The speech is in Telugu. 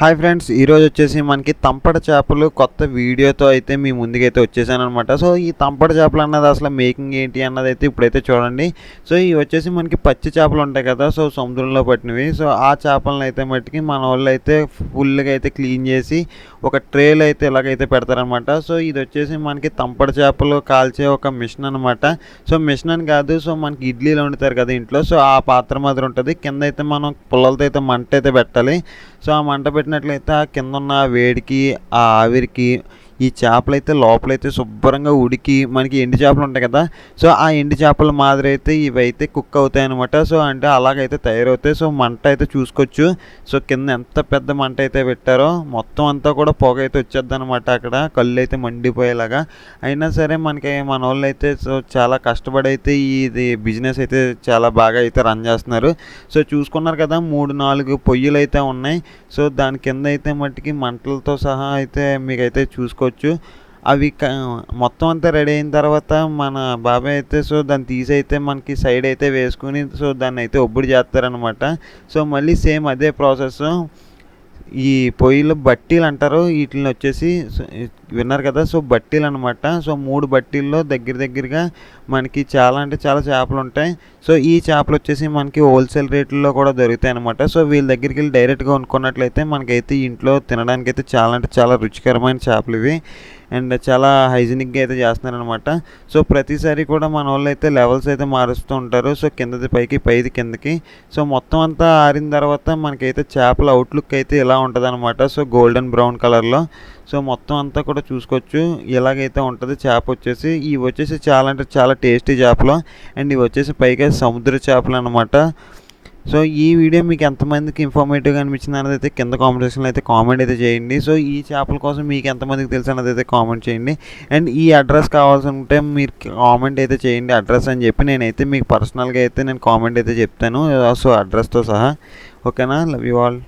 హాయ్ ఫ్రెండ్స్ ఈరోజు వచ్చేసి మనకి తంపడ చేపలు కొత్త వీడియోతో అయితే మీ ముందుకైతే వచ్చేసాను అనమాట సో ఈ తంపడ చేపలు అన్నది అసలు మేకింగ్ ఏంటి అన్నది అయితే ఇప్పుడైతే చూడండి. సో ఇవి వచ్చేసి మనకి పచ్చి చేపలు ఉంటాయి కదా సో సముద్రంలో పట్టినవి. సో ఆ చేపలను అయితే మట్టుకి మన వాళ్ళు అయితే ఫుల్గా అయితే క్లీన్ చేసి ఒక ట్రేలో అయితే ఇలాగైతే పెడతారనమాట సో ఇది వచ్చేసి మనకి తంపడ చేపలు కాల్చే ఒక మిషన్ అనమాట సో మిషన్ అని కాదు సో మనకి ఇడ్లీలు వండుతారు కదా ఇంట్లో. సో ఆ పాత్ర మాదిరి ఉంటుంది. కింద అయితే మనం పుల్లలతో అయితే మంట అయితే పెట్టాలి. సో ఆ మంట పెట్టినట్లయితే ఆ కింద ఉన్న వేడికి ఆ ఆవిరికి ఈ చేపలు అయితే లోపలైతే శుభ్రంగా ఉడికి మనకి ఎండు చేపలు ఉంటాయి కదా సో ఆ ఎండు చేపల మాదిరి అయితే ఇవైతే కుక్ అవుతాయి అనమాట సో అంటే అలాగైతే తయారవుతాయి. సో మంట అయితే చూసుకోవచ్చు. సో కింద ఎంత పెద్ద మంట అయితే పెట్టారో మొత్తం అంతా కూడా పొగ అయితే వచ్చేద్ది అనమాట అక్కడ. కళ్ళు అయితే మండిపోయేలాగా. అయినా సరే మనకి మన వాళ్ళు అయితే సో చాలా కష్టపడి అయితే ఇది బిజినెస్ అయితే చాలా బాగా అయితే రన్ చేస్తున్నారు. సో చూసుకున్నారు కదా మూడు నాలుగు పొయ్యిలు అయితే ఉన్నాయి. సో దాని కింద అయితే మట్టికి మంటలతో సహా అయితే మీకైతే చూసుకోవచ్చు. అవి మొత్తం అంతా రెడీ అయిన తర్వాత మన బాబాయ్ అయితే సో దాన్ని తీసి అయితే మనకి సైడ్ అయితే వేసుకుని సో దాన్ని అయితే ఒబ్బుడు చేస్తారనమాట సో మళ్ళీ సేమ్ అదే ప్రాసెస్. ఈ పొయ్యిలో బట్టీలు అంటారు వీటిని వచ్చేసి విన్నారు కదా సో బట్టీలు అనమాట సో మూడు బట్టీల్లో దగ్గర దగ్గరగా మనకి చాలా అంటే చాలా చేపలు ఉంటాయి. సో ఈ చేపలు వచ్చేసి మనకి హోల్సేల్ రేట్లలో కూడా దొరుకుతాయి అనమాట సో వీళ్ళ దగ్గరికి వెళ్ళి డైరెక్ట్గా కొనుక్కున్నట్లయితే మనకైతే ఇంట్లో తినడానికి అయితే చాలా అంటే చాలా రుచికరమైన చేపలు ఇవి. అండ్ చాలా హైజీనిక్గా అయితే చేస్తున్నారనమాట సో ప్రతిసారి కూడా మన వాళ్ళు అయితే లెవెల్స్ అయితే మారుస్తూ ఉంటారు. సో కిందది పైకి పైది కిందకి. సో మొత్తం అంతా ఆరిన తర్వాత మనకైతే చేపల అవుట్లుక్ అయితే ఇలా ఉంటుంది అనమాట సో గోల్డెన్ బ్రౌన్ కలర్లో. సో మొత్తం అంతా కూడా చూసుకోవచ్చు. ఇలాగైతే ఉంటుంది. చేప వచ్చేసి ఇవి వచ్చేసి చాలా అంటే చాలా టేస్టీ చేపలు. అండ్ ఇవి వచ్చేసి పైగా సముద్ర చేపలు అనమాట సో ఈ వీడియో మీకు ఎంతమందికి ఇన్ఫర్మేటివ్గా అనిపించింది అనేది అయితే కింద కామెంట్ సెక్షన్లో అయితే కామెంట్ అయితే చేయండి. సో ఈ చేపల కోసం మీకు ఎంతమందికి తెలుసు అనేది అయితే కామెంట్ చేయండి. అండ్ ఈ అడ్రస్ కావాల్సి ఉంటే మీరు కామెంట్ అయితే చేయండి. అడ్రస్ అని చెప్పి నేనైతే మీకు పర్సనల్గా అయితే నేను కామెంట్ అయితే చెప్తాను. సో అడ్రస్తో సహా. ఓకేనా లవ్ యూ ఆల్